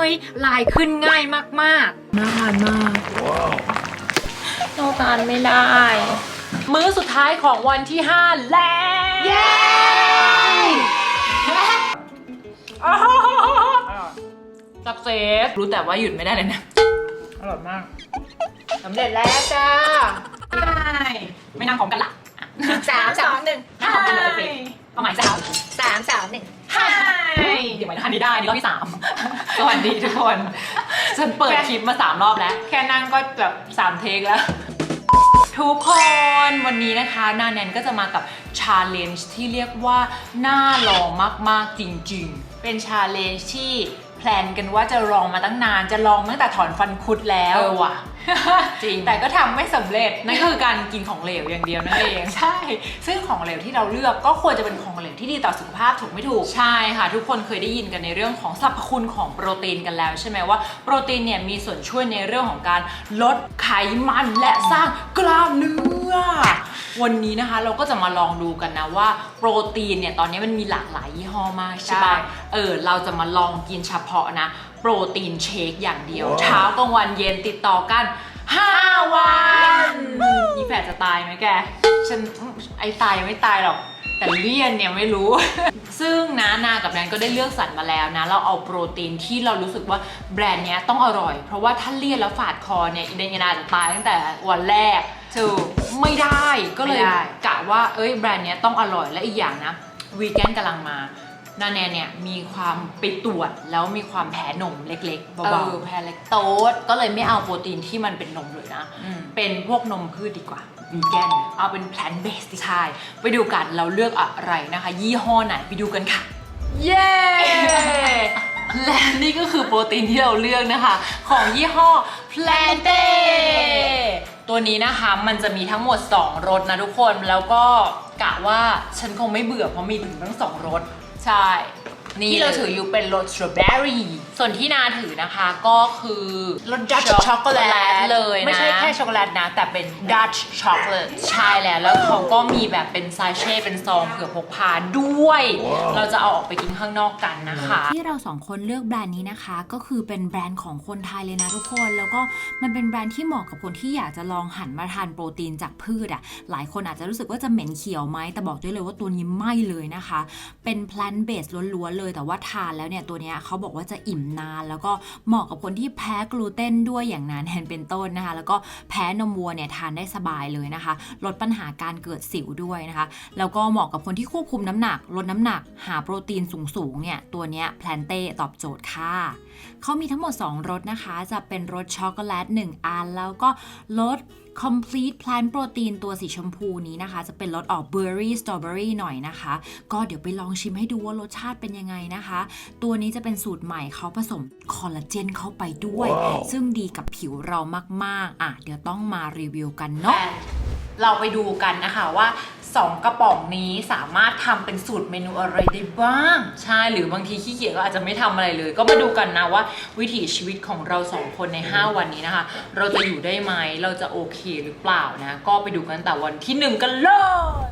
ฮ้ยลายขึ้นง่ายมากน่าทานมากๆเราทานไม่ได้ มื้อสุดท้ายของวันที่ 5 แล้วเย้สักเซสรู้แต่ว่าหยุดไม่ได้เลยนะ อร่อยมากสำเร็จแล้วจ้าไม่นั่งพร้อมกันละสามสองหนึ่งนั่งพร้อมกันเลยสิเอาใหม่จ้าสามสองหนึ่ง เดี๋ยวใหม่นะคะนี่ได้นี่รอบที่สาม สวัสดีทุกคน ฉันเปิดคลิปมาสามรอบแล้ว แค่นั่งก็แบบสามเทคแล้ว ทุกคนวันนี้นะคะนาแนนก็จะมากับชาเลนจ์ที่เรียกว่าน่าลองมาก ๆ จริง ๆ เป็นชาเลนจ์ที่แพลนกันว่าจะลองมาตั้งนาน จะลองตั้งแต่ถอนฟันคุดแล้ว เออว่ะ จริง แต่ก็ทำไม่สำเร็จ นั่นก็คือการกินของเหลวอย่างเดียวนั่นเอง ใช่ ซึ่งของเหลวที่เราเลือกก็ควรจะเป็นของเหลวที่ดีต่อสุขภาพถูกไม่ถูก ใช่ค่ะ ทุกคนเคยได้ยินกันในเรื่องของสรรพคุณของโปรตีนกันแล้วใช่ไหมว่าโปรตีนเนี่ยมีส่วนช่วยในเรื่องของการลดไขมันและสร้างกล้ามเนื้อ วันนี้นะคะเราก็จะมาลองดูกันนะว่าโปรตีนเนี่ยตอนนี้มันมีหลากหลายยี่ห้อมากใช่ปะใช่ เออเราจะมาลองกินเฉพาะนะ โปรตีนเชคอย่างเดียวเช้ากลางวันเย็นติดต่อกัน 5 วันนี่แฝดจะตายไหมแก ฉันไอ้ตายยังไม่ตายหรอก แต่เลี่ยนเนี่ยไม่รู้ ซึ่งนะนากับแนนก็ได้เลือกสรรมาแล้วนะ เราเอาโปรตีนที่เรารู้สึกว่าแบรนด์เนี้ยต้องอร่อย เพราะว่าถ้าเลี่ยนแล้วฝาดคอเนี่ยอินเดนยานาจะตายตั้งแต่วันแรกถูกไม่ได้ก็เลย ไม่ได้ กะว่าเอ้ยแบรนด์เนี้ยต้องอร่อยและอีกอย่างนะวีแกนกำลังมา นาแนนเนี่ยมีความไปตรวจแล้วมีความแพ้นมเล็กๆเบาเอๆอแพ้เล็กโตสก็เลยไม่เอาโปรตีนที่มันเป็นนมเลยนะอืมเป็นพวกนมพืชดีกว่าวีแกนเอาเป็น plant based ใช่ไปดูกันเราเลือกอะไรนะคะ ยี่ห้อไหนไปดูกันค่ะ เย้และนี่ก็คือโปรตีนที่เราเลือกนะคะ ของยี่ห้อ Plante ตัวนี้นะคะมันจะมีทั้งหมด 2รสนะทุกคนแล้วก็กะว่าฉันคงไม่เบื่อเพราะมีถึงทั้งสองรส ใช่ นี่ที่เราเลยถืออยู่เป็นรสสตรอเบอรี่ส่วนที่นาถือนะคะก็คือรสดัชช็อกโกแลตเลยนะ ไม่ใช่แค่ช็อกโกแลตนะ แต่เป็นดัชช็อกโกแลตใช่แล้ว แล้วเขาก็มีแบบเป็นซาเช่เป็นซองเผื่อพกพาด้วย เราจะเอาออกไปกินข้างนอกกันนะคะ ที่เราสองคนเลือกแบรนด์นี้นะคะ ก็คือเป็นแบรนด์ของคนไทยเลยนะทุกคนแล้วก็มันเป็นแบรนด์ที่เหมาะกับคนที่อยากจะลองหันมาทานโปรตีนจากพืชอะ่ะหลายคนอาจจะรู้สึกว่าจะเหม็นเขียวไหมแต่บอกได้เลยว่าตัวนี้ไม่เลยนะคะ เป็น plant based ล้วนๆเลย แต่ว่าทานแล้วเนี่ยตัวเนี้ยเขาบอกว่าจะอิ่มนาน แล้วก็เหมาะกับคนที่แพ้กลูเตนด้วยอย่างนั้นแทนเป็นต้นนะคะ แล้วก็แพ้นมวัวเนี่ยทานได้สบายเลยนะคะ ลดปัญหาการเกิดสิวด้วยนะคะ แล้วก็เหมาะกับคนที่ควบคุมน้ำหนัก ลดน้ำหนัก หาโปรตีนสูงๆเนี่ยตัวเนี้ยแพลนเต้ตอบโจทย์ค่ะเขามีทั้งหมด 2รสนะคะ จะเป็นรสช็อกโกแลต1อันแล้วก็รส complete plant protein ตัวสีชมพูนี้นะคะ จะเป็นรสออกเบอร์รี่สตรอเบอรี่หน่อยนะคะ ก็เดี๋ยวไปลองชิมให้ดูว่ารสชาติเป็นยังไงนะคะ ตัวนี้จะเป็นสูตรใหม่เขาผสมคอลลาเจนเข้าไปด้วยซึ่งดีกับผิวเรามาก ๆ อะ เดี๋ยวต้องมารีวิวกันเนาะเราไปดูกันนะคะว่า 2 กระป๋องนี้สามารถทำเป็นสูตรเมนูอะไรได้บ้าง ใช่หรือบางทีขี้เกียจก็อาจจะไม่ทำอะไรเลย ก็มาดูกันนะว่า วิถีชีวิตของเราสองคนใน 5 วันนี้นะคะ เราจะอยู่ได้ไหมเราจะโอเคหรือเปล่านะ ก็ไปดูกันแต่วันที่ 1 กันเลย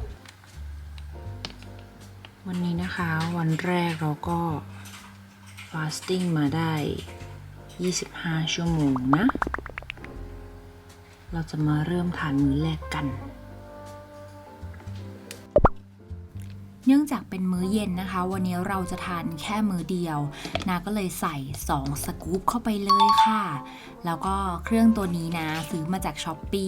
วันนี้นะคะวันแรกเราก็ fasting มาได้ 25 ชั่วโมงนะ เราจะมาเริ่มทานมื้อแรกกัน เนื่องจากเป็นมื้อเย็นนะคะ วันนี้เราจะทานแค่มื้อเดียว นาก็เลยใส่ 2 สกู๊ปเข้าไปเลยค่ะ แล้วก็เครื่องตัวนี้นะ ซื้อมาจากช้อปปี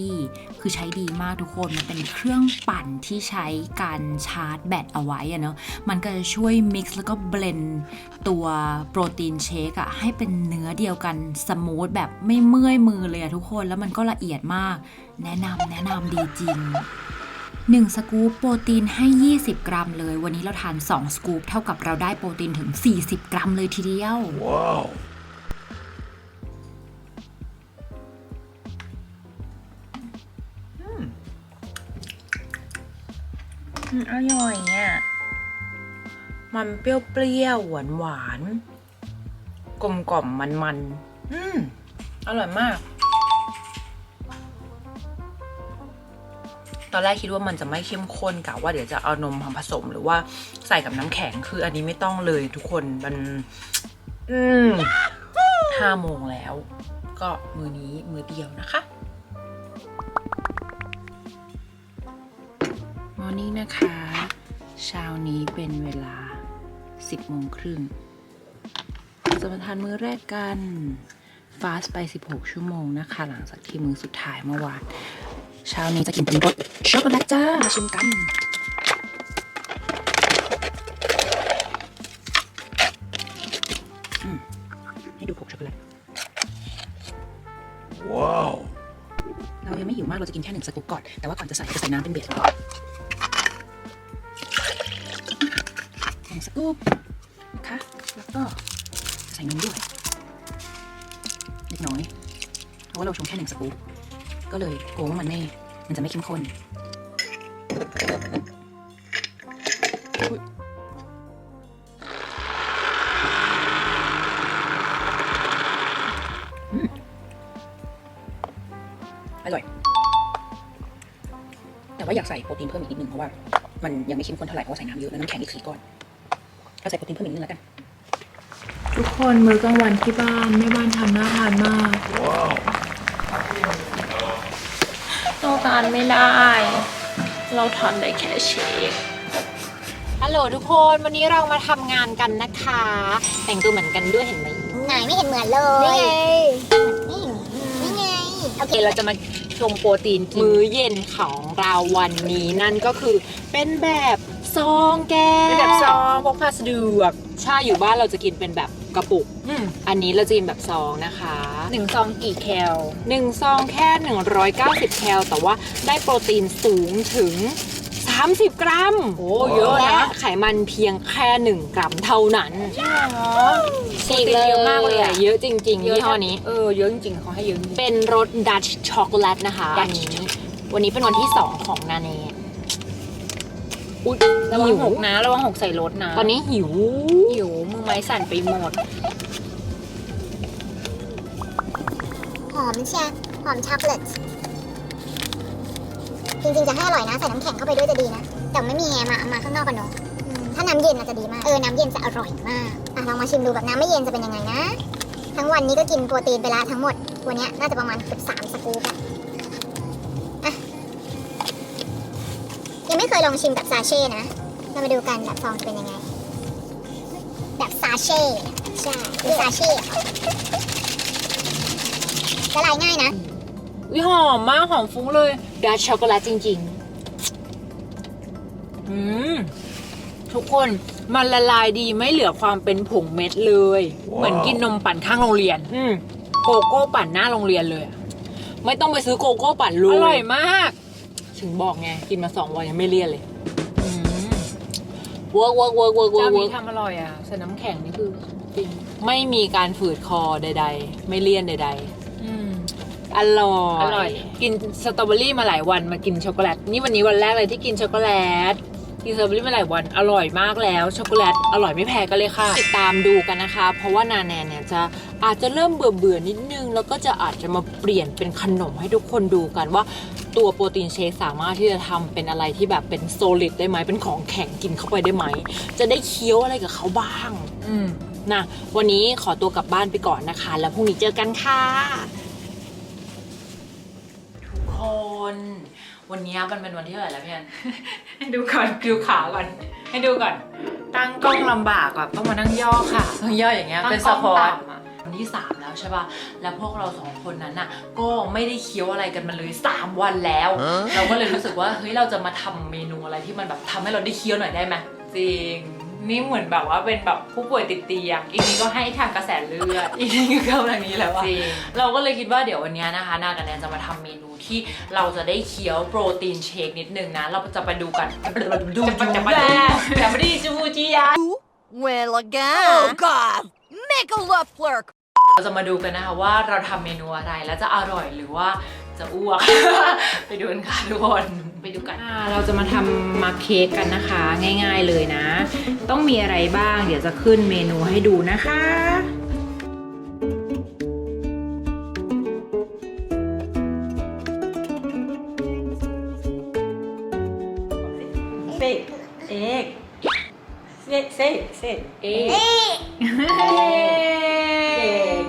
คือใช้ดีมากทุกคน มันเป็นเครื่องปั่นที่ใช้การชาร์จแบตเอาไว้อะเนาะมันก็จะช่วยมิกซ์แล้วก็เบลนตัวโปรตีนเชคอะให้เป็นเนื้อเดียวกันสมูทแบบไม่เมื่อยมือเลยอะทุกคนแล้วมันก็ละเอียดมาก แนะนำแนะนำดีจริง 1 สกู๊ปโปรตีนให้ 20 กรัมเลย วันนี้เราทาน 2 สกู๊ปเท่ากับเราได้โปรตีนถึง 40 กรัมเลยทีเดียวอร่อยอะมันเปรี้ยวๆ หวานหวาน กลมกล่อมมันมันๆอืม อร่อยมาก ตอนแรกคิดว่ามันจะไม่เข้มข้นกะว่าเดี๋ยวจะเอานมมาผสม หรือว่าใส่กับน้ำแข็งคืออันนี้ไม่ต้องเลยทุกคนมันอืม5โมงแล้ว ก็มือนี้มือเดียวนะคะมอร์นิ่งนะคะ เช้านี้เป็นเวลา 10โมงครึ่งเราจะมาทานมื้อแรกกันฟาสไป 16 ชั่วโมงนะคะ หลังจากที่มื้อสุดท้ายเมื่อวาน เช้านี้จะกินเป็นรสช็อกโกแลตจ้ามาชิมกันอืมให้ดูผงช็อกโกแลตว้าว เรายังไม่หิวมากเราจะกินแค่หนึ่งสกู๊ปก่อน แต่ว่าก่อนจะใส่เราจะใส่น้ำเป็นเบสก่อนหนึ่งสกู๊ปนะคะแล้วก็ใส่นมด้วยเล็กน้อยเพราะว่าเราชงแค่หนึ่งสกู๊ปก็เลยกลัวว่ามันไม่ มันจะไม่เข้มข้นอุ๊ยอืมอร่อย แต่ว่าอยากใส่โปรตีนเพิ่มอีกนิดนึงเพราะว่ามันยังไม่เข้มข้นเท่าไหร่เพราะว่าใส่น้ำเยอะแล้วน้ำแข็งอีกสี่ก้อนก็ใส่โปรตีนเพิ่มอีกนิดนึงแล้วกัน ทุกคนมื้อกลางวันที่บ้านแม่บ้านทำน่าทานมาก ว้าว เราทานไม่ได้ เราทานได้แค่เชคฮัลโหลทุกคนวันนี้เรามาทำงานกันนะคะ แต่งตัวเหมือนกันด้วยเห็นไหมไหนไม่เห็นเหมือนเลยนี่ไงนี่ไงโอโอเคเคเราจะมาชงโปรตีนมื้อเย็นของเราวันนี้นั่นก็คือเป็นแบบซองแกเป็นแบบซองพกพาสะดวกใช่อยู่บ้านเราจะกินเป็นแบบ กระปุก อืมอันนี้เราจะกินแบบซองนะคะหนึ่งซองกี่แคลหนึ่งซองแค่ 190 แคล แต่ว่าได้โปรตีนสูงถึง 30 กรัมโอ้เยอะและนะไขมันเพียงแค่ 1 กรัมเท่านั้นจริงเหรอฉีกเลยเยอะมากเลยอะ เยอะจริงๆยี่ห้อนี้ เออเยอะจริงๆเขาให้เยอะจริง เป็นรสดัชช็อกโกแลตนะคะ Dutch อันนี้วันนี้เป็นวันที่ 2 ของนาเน่ อุ๊ยระวังหิว หกนะระวังหกใส่รถนะตอนนี้หิว หิวมือไม้สั่นไปหมด หอมเชียหอมช็อกโกแลตจริงๆจะให้อร่อยนะ ใส่น้ำแข็งเข้าไปด้วยจะดีนะ แต่ไม่มีไงมาเอามาข้างนอกกันเนาะอืมถ้าน้ำเย็นน่ะจะดีมาก เออ น้ำเย็นจะอร่อยมากอะลองมาชิมดูแบบน้ำไม่เย็นจะเป็นยังไงนะ ทั้งวันนี้ก็กินโปรตีนไปละทั้งหมด วันเนี้ยน่าจะประมาณเกือบสามสกู๊ปอะ เคยลองชิมแบบซาเช่นะ เรามาดูกันแบบซองจะเป็นยังไง แบบซาเช่ ใช่คือซาเช่อะละลายง่ายนะวิหอมมากหอมฟุ้งเลยดัชช็อกโกแลตจริงอืม ทุกคนมันละลายดีไม่เหลือความเป็นผงเม็ดเลยว้าวเหมือนกินนมปั่นข้างโรงเรียนๆอืมโกโก้ปั่นหน้าโรงเรียนเลยอะไม่ต้องไปซื้อโกโก้ปั่นเลอยร่อยมาก ถึงบอกไง กินมา2วันยังไม่เลี่ยนเลยอืมเวิร์กเวิร์กเวิร์กเวิร์กเวิเจ้าร์กนี้ทำอร่อยอะใส่น้ำแข็งนี่คือจริงไม่มีการฝืดคอใด ๆ ไม่เลี่ยนใด อืม ๆ อร่อยอร่อย กินสตรอเบอรี่มาหลายวันมากินช็อกโกแลตนี่วันนี้วันแรกเลยที่กินช็อกโกแลตกินสตรอเบอรี่มาหลายวันอร่อยมากแล้วช็อกโกแลตอร่อยไม่แพ้กันเลยค่ะติดตามดูกันนะคะ เพราะว่านาแนนเนี่ยจะอาจจะเริ่มเบื่อเบื่อๆนิดนึง แล้วก็จะอาจจะมาเปลี่ยนเป็นขนมให้ทุกคนดูกันว่า ตัวโปรตีนเชคสามารถที่จะทำเป็นอะไรที่แบบเป็นโซลิดได้ไหมเป็นของแข็งกินเข้าไปได้ไหม จะได้เคี้ยวอะไรกับเขาบ้างอืมนะวันนี้ขอตัวกลับบ้านไปก่อนนะคะ แล้วพรุ่งนี้เจอกันค่ะทุกคนวันนี้มันเป็นวันที่เท่าไหร่แล้วพี่แอนให้ดูก่อนดูขาก่อน ให้ดูก่อน ตั้งกล้องลำบากอะต้องมานั่งย่อค่ะต้องย่ออย่างเงี้ยตั้งเป็นกสล้องปอร์ตต่ำอะ วันที่ 3 แล้วใช่ป่ะ แล้วพวกเราสองคนนั้นน่ะ ก็ไม่ได้เคี้ยวอะไรกันมาเลย 3 วันแล้ว เราก็เลยรู้สึกว่า เฮ้ย เราจะมาทำเมนูอะไรที่มันแบบทำให้เราได้เคี้ยวหน่อยได้ไหมจริง นี่เหมือนแบบว่าเป็นแบบผู้ป่วยติดเตียง อีกนี้ก็ให้ทางกระแสเลือด อีกนี้ก็เข้าทางนี้แล้วอะจริงเราก็เลยคิดว่าเดี๋ยววันนี้นะคะนากับแนนจะมาทำเมนูที่เราจะได้เคี้ยวโปรตีนเชคนิดนึงนะ เราจะไปดูกัน ดูจะไปจะไปดูจะไปดีจูจียา Well, again. Oh, God. Make a left flirt. เราจะมาดูกันนะคะว่าเราทำเมนูอะไรแล้วจะอร่อยหรือว่าจะอ้วก ไปดูกันค่ะทุกคนไปดูกันเราจะมาทำมาเค้กกันนะคะ ง่ายๆเลยนะ ต้องมีอะไรบ้าง เดี๋ยวจะขึ้นเมนูให้ดูนะคะ Say say say เอ๊ะ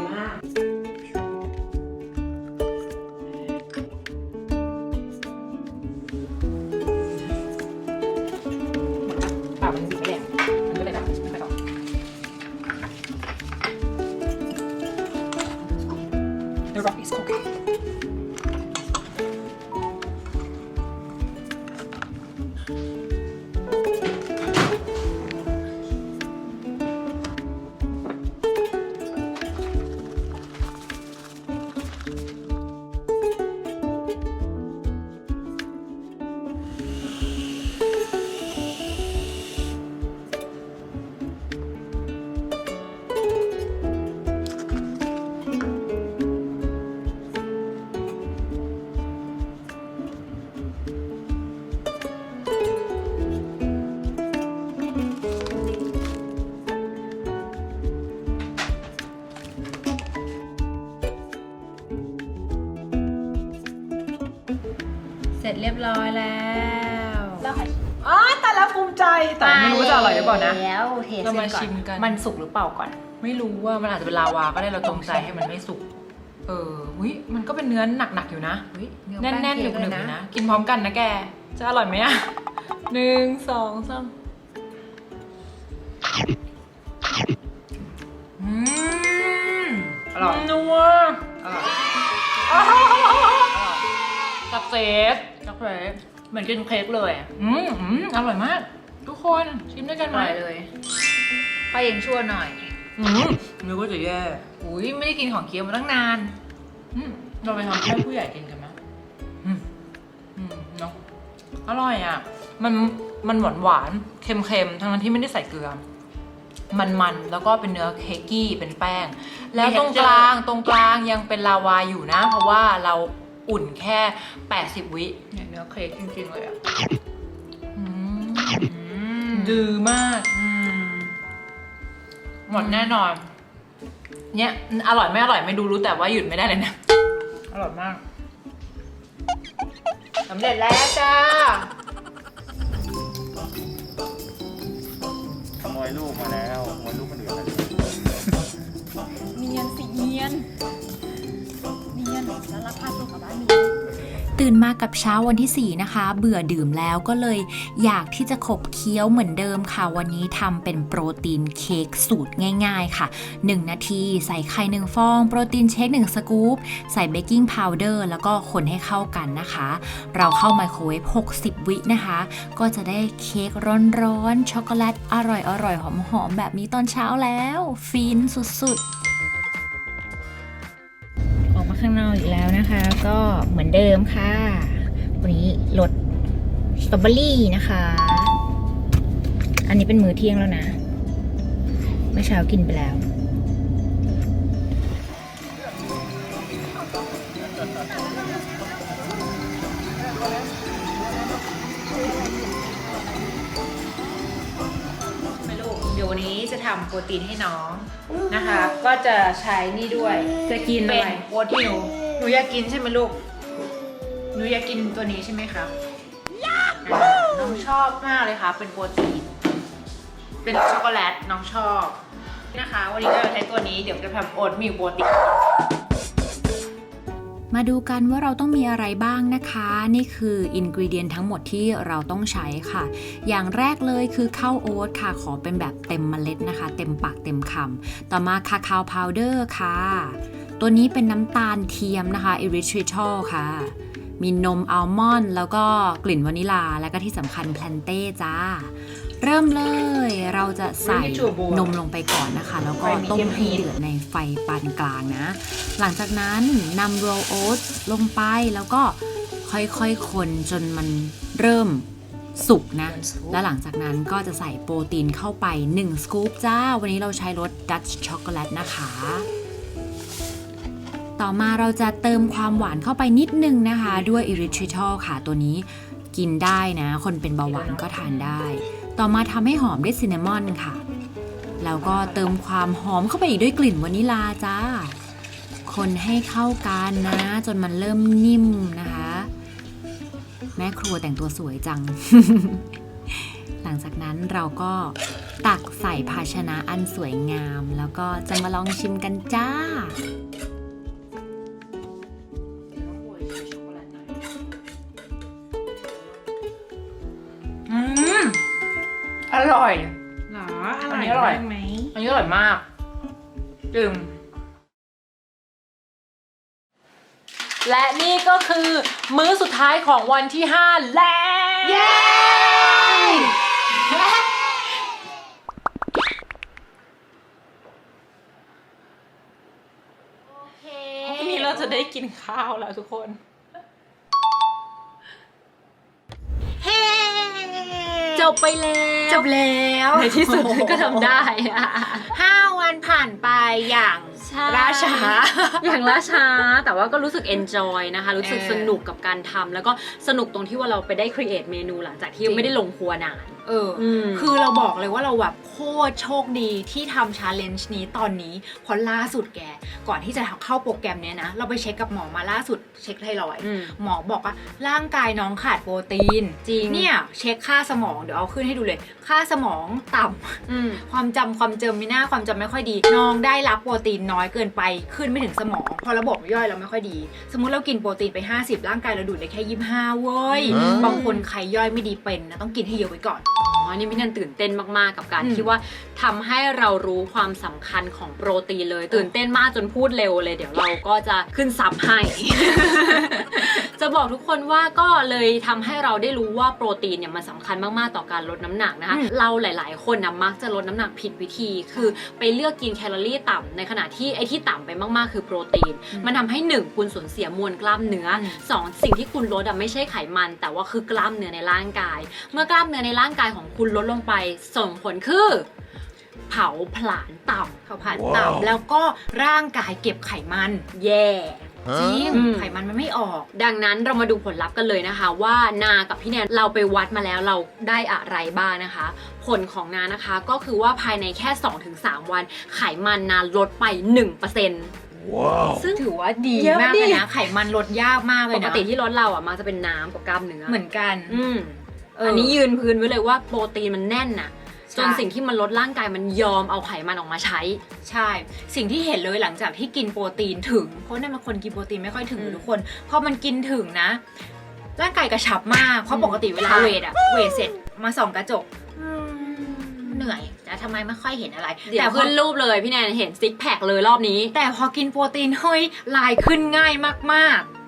ร็จเรียบร้อยแล้วแล้วค่ะอ๋อแต่ละภูมิใจแต่ไม่รู้ว่าจะอร่อยหรือเปล่านะ แล้วเทสเรามาก่อนชิมกัน มันสุกหรือเปล่าก่อน ไม่รู้ว่ามันอาจจะเป็นลาวาก็ได้เราจงใจให้มันไม่สุก เออหุยมันก็เป็นเนื้อหนักๆอยู่นะแน่นๆหนึบๆอยู่นะ กินพร้อมกันนะแก จะอร่อยไหมอะหนึ่งสองสามอืมอร่อยนัวอร่อยสักเซสสัก เซสเหมือนกินเค้กเลยอะอืมอืมอร่อยมาก ทุกคนชิมด้วยกันไหมอร่อยเลยป้ายังชั่วหน่อยอืมนึกว่าจะแย่อุ้ยไม่ได้กินของเคี้ยวมาตั้งนานอืมเราไปทำให้ผู้ใหญ่กินกันไหมอืมอืมเนาะอร่อยอะ มันมันหวานหวานๆเค็มเค็มๆทั้งนั้นที่ไม่ได้ใส่เกลือ มันมันๆแล้วก็เป็นเนื้อเค้กกี้เป็นแป้ง แล้วตรงกลางตรงกลางยังเป็นลาวาอยู่นะ เพราะว่าเรา อุ่นแค่ 80 วิเนี่ยเนื้อเค้กจริงๆเลยอะอืมดื้อมากอืมหมดแน่นอน เนี่ยอร่อยไม่อร่อยไม่ดูรู้แต่ว่าหยุดไม่ได้เลยนะอร่อยมากสำเร็จแล้วจ้าขโมยลูกมาแล้วขโมยลูกคนอื่นมาเนียนสิเนียนเนียนแล้วราคา ตื่นมากับเช้าวันที่ 4 นะคะ เบื่อดื่มแล้วก็เลยอยากที่จะขบเคี้ยวเหมือนเดิมค่ะ วันนี้ทำเป็นโปรตีนเค้กสูตรง่ายๆค่ะ 1 นาทีใส่ไข่ 1 ฟอง โปรตีนเชค 1 สกู๊ป ใส่เบกกิ้งพาวเดอร์แล้วก็คนให้เข้ากันนะคะ เราเข้าไมโครเวฟ 60 วินะคะ ก็จะได้เค้กร้อนๆ ช็อกโกแลตอร่อยๆ หอมๆ แบบนี้ตอนเช้าแล้ว ฟินสุดๆ ข้างนอกอีกแล้วนะคะ ก็เหมือนเดิมค่ะ วันนี้รสสตรอเบอรี่นะคะ อันนี้เป็นมื้อเที่ยงแล้วนะ เมื่อเช้ากินไปแล้ว ทำโปรตีนให้น้องนะคะ ก็จะใช้นี่ด้วยจะกินเป็อะไรนโอ๊ตมิลหนูอยากกินใช่ไหมลูก หนูอยากกินตัวนี้ใช่ไหมครับอ่าน้องชอบมากเลยค่ะ เป็นโปรตีน เป็นช็อกโกแลตน้องชอบ นะคะ วันนี้ก็จะใช้ตัวนี้เดี๋ยวจะทำโอ๊ตมิลโปรตีน มาดูกันว่าเราต้องมีอะไรบ้างนะคะ นี่คืออินกิเดียนทั้งหมดที่เราต้องใช้ค่ะ อย่างแรกเลยคือข้าวโอ๊ตค่ะ ขอเป็นแบบเต็มเมล็ดนะคะ เต็มปากเต็มคำต่อมาคาคาวพาวเดอร์ค่ะ ตัวนี้เป็นน้ำตาลเทียมนะคะอิริทริทอลค่ะ มีนมอัลมอนด์แล้วก็กลิ่นวานิลา แล้วก็ที่สำคัญแพลนเต้จ้า เริ่มเลยเราจะใส่นมลงไปก่อนนะคะ แล้วก็ต้มให้เดือดในไฟปานกลางนะ หลังจากนั้นนำโรลโอ๊ตลงไปแล้วก็ค่อยๆคนจนมันเริ่มสุกนะ และหลังจากนั้นก็จะใส่โปรตีนเข้าไป 1 สกู๊ปจ้า วันนี้เราใช้รสดัชช็อกโกแลตนะคะ ต่อมาเราจะเติมความหวานเข้าไปนิดนึงนะคะ ด้วยอิริทริทอลค่ะตัวนี้กินได้นะ คนเป็นเบาหวานก็ทานได้ ต่อมาทำให้หอมด้วยซินนามอนค่ะ แล้วก็เติมความหอมเข้าไปอีกด้วยกลิ่นวานิลาจ้า คนให้เข้ากันนะ จนมันเริ่มนิ่มนะคะ แม่ครัวแต่งตัวสวยจัง หลังจากนั้นเราก็ตักใส่ภาชนะอันสวยงาม แล้วก็จะมาลองชิมกันจ้า ร่อย หรออันนี้อร่อยมากไหมอันนี้อร่อยมากจริงและนี่ก็คือมื้อสุดท้ายของวันที่ 5 แล้วเย้วันนี้เราจะได้กินข้าวแล้วทุกคน จบไปแล้วจบแล้วในที่สุดก็ทำได้อะห้าวันผ่านไปอย่างราช้าอย่างล่าช้าแต่ว่าก็รู้สึก enjoy นะคะ รู้สึกเออสนุกกับการทำแล้วก็สนุกตรงที่ว่าเราไปได้ create เมนูหลังจากที่จริงไม่ได้ลงครัวนานเอออมคือเราบอกเลยว่าเราแบบโคตรโชคดีที่ทำชาเลนจ์นี้ตอนนี้เพราะล่าสุดแก ก่อนที่จะเข้าโปรแกรมเนี้ยนะ เราไปเช็คกับหมอมาล่าสุดเช็คไทรอยด์อืมหมอบอกว่าร่างกายน้องขาดโปรตีนจริงเนี่ยเช็คค่าสมองเดี๋ยวเอาขึ้นให้ดูเลย ค่าสมองต่ำอืมความจำความเจมไม่น่าความจำไม่ค่อยดี น้องได้รับโปรตีนน้อยเกินไปขึ้นไม่ถึงสมอง พอระบบย่อยเราไม่ค่อยดี สมมุติเรากินโปรตีนไป 50 ร่างกายเราดูดได้แค่ 25 เว้ยอืมบางคนใครย่อยไม่ดีเป็นนะต้องกินให้เยอะไว้ก่อน อ๋อนี่พี่นันตื่นเต้นมากๆกับการอืมที่ว่าทำให้เรารู้ความสำคัญของโปรตีนเลย ตื่นเต้นมากจนพูดเร็วเลย เดี๋ยวเราก็จะขึ้นซับให้ จะบอกทุกคนว่าก็เลยทำให้เราได้รู้ว่าโปรตีนเนี่ยมันสำคัญมากๆต่อการลดน้ำหนักนะคะอืมเราหลาย ๆ คนนะมักจะลดน้ำหนักผิดวิธี คือไปเลือกกินแคลอรี่ต่ำในขณะที่ไอ้ที่ต่ำไปมากๆ คือโปรตีน มันทำให้หนึ่งคุณสูญเสียมวลกล้ามเนื้ออมสองสิ่งที่คุณลดอะไม่ใช่ไขมัน แต่ว่าคือกล้ามเนื้อในร่างกาย เมื่อกล้ามเนื้อในร่างกายของคุณลดลงไปส่งผลคือ เผาผลาญต่ำเผาผลาญว้าวต่ำแล้วก็ร่างกายเก็บไขมัน แย่จริงอืมไขมันมันไม่ออก ดังนั้นเรามาดูผลลัพธ์กันเลยนะคะ ว่านากับพี่แนนเราไปวัดมาแล้วเราได้อะไรบ้างนะคะ ผลของนานะคะก็คือว่าภายในแค่ 2-3 วัน ไขมันนาลดไป1%ว้าวซึ่งถือว่าดีเยอะมากดิเลยนะ ไขมันลดยากมากเลยปนะกติที่ลดเราอะมักจะเป็นน้ำกับกล้ามเนื้อ เหมือนกัน อืมเอออัอันนี้ยืนพื้นไว้เลยว่าโปรตีนมันแน่นน่ะใช่จนสิ่งที่มันลดร่างกายมันยอมเอาไขมันออกมาใช้ ใช่ สิ่งที่เห็นเลยหลังจากที่กินโปรตีนถึง เพราะนั่นเป็นคนกินโปรตีนไม่ค่อยถึงอืมทุกคนพอมันกินถึงนะ ร่างกายกระชับมากเพราะอืมปกติเวลาใช่เวทอะเวทเสร็จมาส่องกระจกอืมเหนื่อยแต่ทำไมไม่ค่อยเห็นอะไรเดี๋ยวแต่พอขึ้นรูปเลยพี่แนนเห็นซิกแพคเลยรอบนี้ แต่พอกินโปรตีนเฮ้ยลายขึ้นง่ายมากอ่าๆ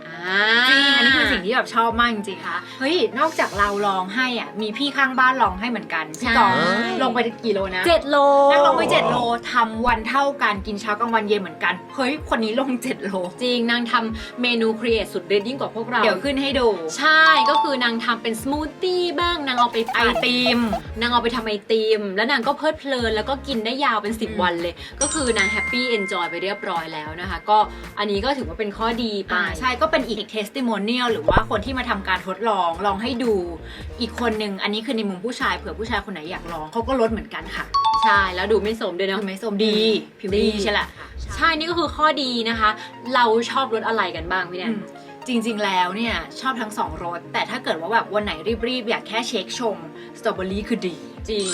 จริงอันนี้คือสิ่งที่แบบชอบมากจริงๆค่ะเฮ้ยนอกจากเราลองให้อะมีพี่ข้างบ้านลองให้เหมือนกันพี่กองใช่ ลงไปกี่โลนะ เจ็ดโล นั่งลงไป7โลทำวันเท่ากันกินเช้ากลางวันเย็นเหมือนกัน เฮ้ย คนนี้ลง7โล จริงนางทำเมนูครีเอทสุดเด็ดยิ่งกว่าพวกเรา เดี๋ยวขึ้นให้ดูใช่ก็คือนางทำเป็นสมูทตี้บ้างนางเอาไปไอปั่นติม นางเอาไปทำไอติม แล้วนางก็เพลิดเพลิน แล้วก็กินได้ยาวเป็น อืม10 วันเลย ก็คือนางแฮปปี้เอนจอยไปเรียบร้อยแล้วนะคะ ก็อันนี้ก็ถือว่าเป็นข้อดีไปอ่าใช่ก็เป็นอีก testimonial หรือว่าคนที่มาทำการทดลองลองให้ดูอีกคนหนึ่งอันนี้คือในมุมผู้ชายเผื่อผู้ชายคนไหนอยากลองเขาก็ลดเหมือนกันค่ะ ใช่ แล้วดูไม่สมด้วยเนาะคือไม่สมดีผิวดีใช่แหละใช่นี่ก็คือข้อดีนะคะ เราชอบรสอะไรกันบ้างพี่แนอืนมจริง ๆ แล้วเนี่ยชอบทั้งสองรสแต่ถ้าเกิดว่าแบบวันไหนรีบๆอยากแค่เช็คชมสตรอเบอรี่คือดี จริง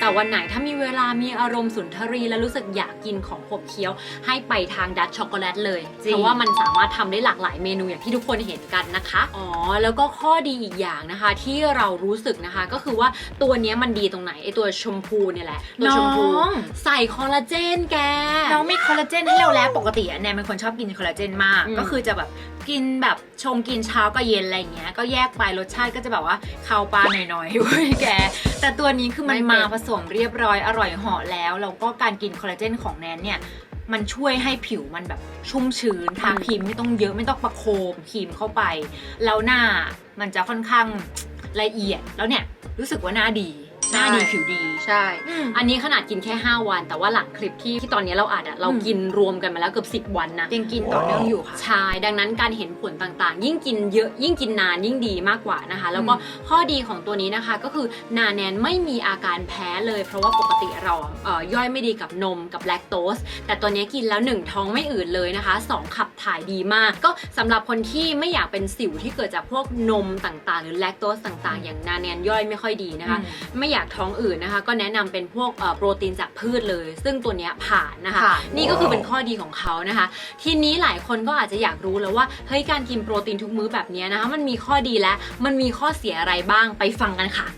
แต่วันไหนถ้ามีเวลามีอารมณ์สุนทรีและรู้สึกอยากกินของขบเคี้ยวให้ไปทางดัชช็อกโกแลตเลยจริงเพราะว่ามันสามารถทำได้หลากหลายเมนูอย่างที่ทุกคนเห็นกันนะคะ อ๋อ แล้วก็ข้อดีอีกอย่างนะคะ ที่เรารู้สึกนะคะก็คือว่าตัวเนี้ยมันดีตรงไหนไอตัวชมพูเนี่ยแหละตัวชมพูน้องใส่คอลลาเจนแกน้องมีคอลลาเจนให้เราแล้วปกติอะแนนเป็นคนชอบกินคอลลาเจนมากอืมก็คือจะแบบกินแบบชงกินเช้ากับเย็นอะไรอย่างเงี้ย ก็แยกไปรสชาติก็จะแบบว่าข้าวปลาหน่อยๆเว้ยแก แต่ตัวนี้คือมันไม่มาเป็นผสมเรียบร้อยอร่อยเหาะแล้วแล้วก็การกินคอลลาเจนของแนนเนี่ยมันช่วยให้ผิวมันแบบชุ่มชื้นทาครีมไม่ต้องเยอะไม่ต้องประโคมครีมเข้าไป แล้วหน้ามันจะค่อนข้างละเอียดแล้วเนี่ยรู้สึกว่าหน้าดี หน้าดีผิวดีใช่อันนี้ขนาดกินแค่ 5 วัน แต่ว่าหลังคลิปที่ที่ตอนนี้เราอัดอะเราอืม กินรวมกันมาแล้วเกือบ10 วันนะยังกินต่อเนื่องอยู่ค่ะ ใช่ดังนั้นการเห็นผลต่างๆ ยิ่งกินเยอะยิ่งกินนานยิ่งดีมากกว่านะคะ แล้วก็ข้อดีของตัวนี้นะคะ ก็คือนาแนนไม่มีอาการแพ้เลย เพราะว่าปกติเราเอ่อย่อยไม่ดีกับนมกับแลคโตสแต่ตัวนี้กินแล้ว1ท้องไม่อืดเลยนะคะ2ขับถ่ายดีมาก ก็สำหรับคนที่ไม่อยากเป็นสิวที่เกิดจากพวกนมต่างๆ หรือแลคโตสต่างๆ อย่างนาแนนย่อยไม่ค่อยดีนะคะ ไม่อยากท้องอืดนะคะ ก็แนะนำเป็นพวกเอ่อโปรตีนจากพืชเลย ซึ่งตัวเนี้ยผ่านนะคะค่ะนี่ก็คือเป็นข้อดีของเขานะคะ ทีนี้หลายคนก็อาจจะอยากรู้แล้วว่าเฮ้ยการกินโปรตีนทุกมื้อแบบเนี้ยนะคะมันมีข้อดีและมันมีข้อเสียอะไรบ้างไปฟังกันค่ะ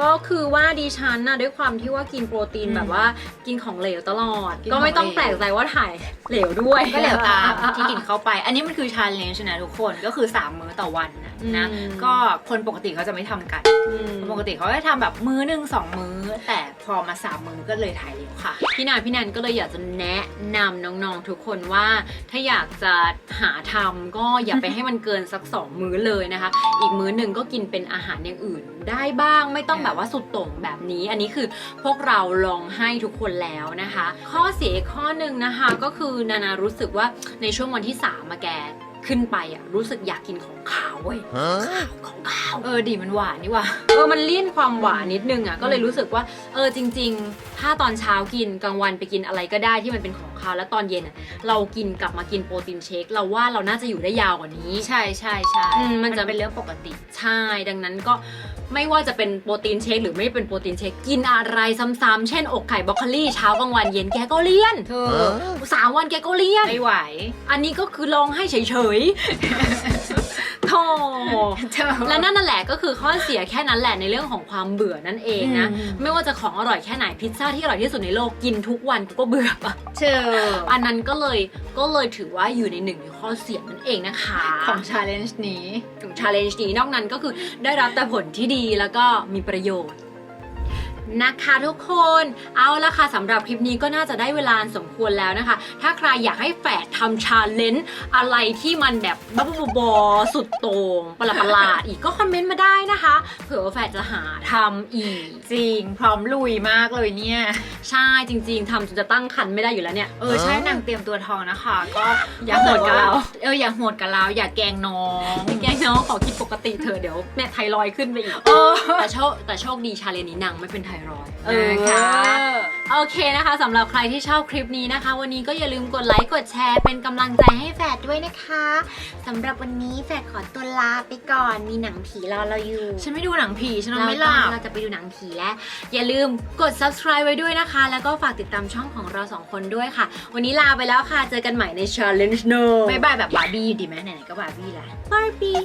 ก็คือว่าดิฉันนะด้วยความที่ว่ากินโปรตีนอืมแบบว่ากินของเหลวตลอด กินก็ไม่ต้องของเหลว แปลกใจว่าถ่ายเหลวด้วย ก็เหลวตามที่กินเข้าไป อันนี้มันคือชาเลนจ์นะทุกคนก็คือ 3 มื้อต่อวันนะนะ อืม ก็คนปกติเขาจะไม่ทำกัน อืมปกติเขาจะทำแบบมื้อหนึ่งสองมื้อ แต่พอมาสามมื้อก็เลยถ่ายเร็วค่ะ พี่นานพี่แนนก็เลยอยากจะแนะนำน้องๆทุกคนว่า ถ้าอยากจะหาทำก็อย่าไปให้มันเกินสักสองมื้อเลยนะคะ อีกมื้อหนึ่งก็กินเป็นอาหารอย่างอื่น ได้บ้างไม่ต้องแบบว่าสุดโต่งแบบนี้ อันนี้คือพวกเราลองให้ทุกคนแล้วนะคะ ข้อเสียอีกข้อหนึ่งนะคะก็คือนานารู้สึกว่าในช่วงวันที่สามมาแกขึ้นไปอะรู้สึกอยากกินของขาวเว้ย Huh? ของขาวเออดีมันหวานนี่หว่าเออมันเลี่ยนความหวานนิดนึงอะก็เลยรู้สึกว่า เออจริง ๆถ้าตอนเช้ากินกลางวันไปกินอะไรก็ได้ที่มันเป็นของคาวแล้วตอนเย็นอะเรากินกลับมากินโปรตีนเชคเราว่าเราน่าจะอยู่ได้ยาวกว่านี้ ใช่ใช่ใช่อืมมันจะ เป็นเรื่องปกติ ใช่ดังนั้นก็ไม่ว่าจะเป็นโปรตีนเชคหรือไม่เป็นโปรตีนเชคกินอะไรซ้ำๆเช่นอกไข่บรอกโคลี่เช้ากลางวันเย็นแกก็เลี่ยนเธอสามวันแกก็เลี่ยน ไม่ไหว อันนี้ก็คือลองให้เฉยๆ โธ่เธอและนั่นน่ะแหละก็คือข้อเสียแค่นั้นแหละในเรื่องของความเบื่อนั่นเองนะอืมไม่ว่าจะของอร่อยแค่ไหนพิซซ่าที่อร่อยที่สุดในโลกกินทุกวันกูก็เบื่อปะเธออันนั้นก็เลยก็เลยถือว่าอยู่ในหนึ่งในข้อเสียนั่นเองนะคะ ของชาเลนจ์นี้ของชาเลนจ์นี้นอกนั้นก็คือได้รับแต่ผลที่ดีแล้วก็มีประโยชน์ นะคะทุกคนเอาละค่ะสำหรับคลิปนี้ก็น่าจะได้เวลาสมควรแล้วนะคะ ถ้าใครอยากให้แฝดทำชาเลนจ์อะไรที่มันแบบบ้าๆบอๆสุดโต่งประหลาดๆอีกก็คอมเมนต์มาได้นะคะ เผื่อว่าแฝดจะหาทำอีก จริง พร้อมลุยมากเลยเนี่ย ใช่จริง ๆทำจนจะตั้งคันไม่ได้อยู่แล้วเนี่ย เออใช่นางเตรียมตัวทองนะคะ ก็อย่าโหดกับเราเอออย่าโหดกับเราอย่าแกล้งน้องแกน้องขอคิดปกติเถอะเดี๋ยวแม่ไทรอยด์ขึ้นไปอีกเออแต่โชคแต่โชคดีชาเลนจ์นี้นางไม่เป็นไทรอยด์เออนะคะโอเคนะคะสำหรับใครที่ชอบคลิปนี้นะคะ วันนี้ก็อย่าลืมกดไลค์กดแชร์เป็นกำลังใจให้แฟดด้วยนะคะสำหรับวันนี้แฟดขอตัวลาไปก่อนมีหนังผีรอเราอยู่ ฉันไม่ดูหนังผีฉันนอนเราไม่หต้อลังบเราจะไปดูหนังผีแล้ว อย่าลืมกด subscribe ไว้ด้วยนะคะ แล้วก็ฝากติดตามช่องของเราสองคนด้วยค่ะ วันนี้ลาไปแล้วค่ะเจอกันใหม่ใน challenge no บายบายแบบบาร์บี้ดีไหมไหนๆก็บาร์บี้แหละ Barbie